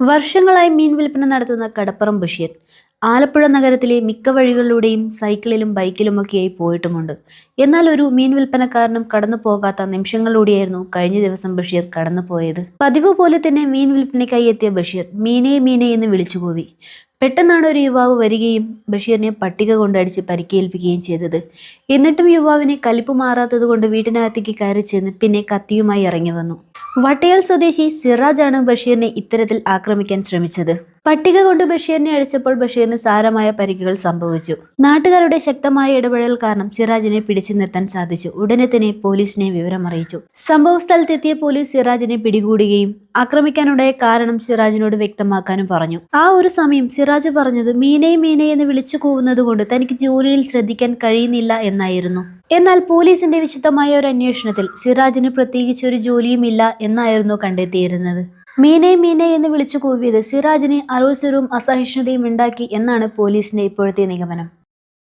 വർഷങ്ങളായി മീൻ വിൽപ്പന നടത്തുന്ന കടപ്പുറം ബഷീർ ആലപ്പുഴ നഗരത്തിലെ മിക്ക വഴികളിലൂടെയും സൈക്കിളിലും ബൈക്കിലുമൊക്കെയായി പോയിട്ടുമുണ്ട്. എന്നാൽ ഒരു മീൻ വിൽപ്പനക്കാരനും കടന്നു പോകാത്ത നിമിഷങ്ങളിലൂടെയായിരുന്നു കഴിഞ്ഞ ദിവസം ബഷീർ കടന്നുപോയത് പതിവ് പോലെ തന്നെ മീൻ വിൽപ്പനയ്ക്കായി എത്തിയ ബഷീർ മീനെ മീനെ എന്ന് വിളിച്ചുകൂവി പെട്ടെന്നാണ് ഒരു യുവാവ് വരികയും ബഷീറിനെ പട്ടിക കൊണ്ടടിച്ച് പരിക്കേൽപ്പിക്കുകയും ചെയ്തത്. എന്നിട്ടും യുവാവിനെ കലിപ്പ് മാറാത്തത് കൊണ്ട് വീട്ടിനകത്തേക്ക് കയറി ചെന്ന് പിന്നെ കത്തിയുമായി ഇറങ്ങി വന്നു. വട്ടയാൽ സ്വദേശി സിറാജാണ് ബഷീറിനെ ഇത്തരത്തിൽ ആക്രമിക്കാൻ ശ്രമിച്ചത് പട്ടിക കൊണ്ട് ബഷീറിനെ അടിച്ചപ്പോൾ ബഷീറിന് സാരമായ പരിക്കുകൾ സംഭവിച്ചു. നാട്ടുകാരുടെ ശക്തമായ ഇടപെടൽ കാരണം സിറാജിനെ പിടിച്ചു നിർത്താൻ സാധിച്ചു. ഉടനെ തന്നെ പോലീസിനെ വിവരം അറിയിച്ചു. സംഭവ സ്ഥലത്തെത്തിയ പോലീസ് സിറാജിനെ പിടികൂടുകയും ആക്രമിക്കാനുണ്ടായ കാരണം സിറാജിനോട് വ്യക്തമാക്കാനും പറഞ്ഞു. ആ ഒരു സമയം സിറാജ് പറഞ്ഞത് മീനെ മീനെ എന്ന് വിളിച്ചു കൂവുന്നത് കൊണ്ട് തനിക്ക് ജോലിയിൽ ശ്രദ്ധിക്കാൻ കഴിയുന്നില്ല എന്നായിരുന്നു. എന്നാൽ പോലീസിന്റെ വിശദമായ ഒരു അന്വേഷണത്തിൽ സിറാജിന് പ്രത്യേകിച്ച് ഒരു ജോലിയുമില്ല എന്നായിരുന്നു കണ്ടെത്തിയിരുന്നത്. മീനെ മീനെ എന്ന് വിളിച്ചു കൂവിയത് സിറാജിന് അലോസരവും അസഹിഷ്ണുതയും ഉണ്ടാക്കി എന്നാണ് പോലീസിന്റെ ഇപ്പോഴത്തെ നിഗമനം.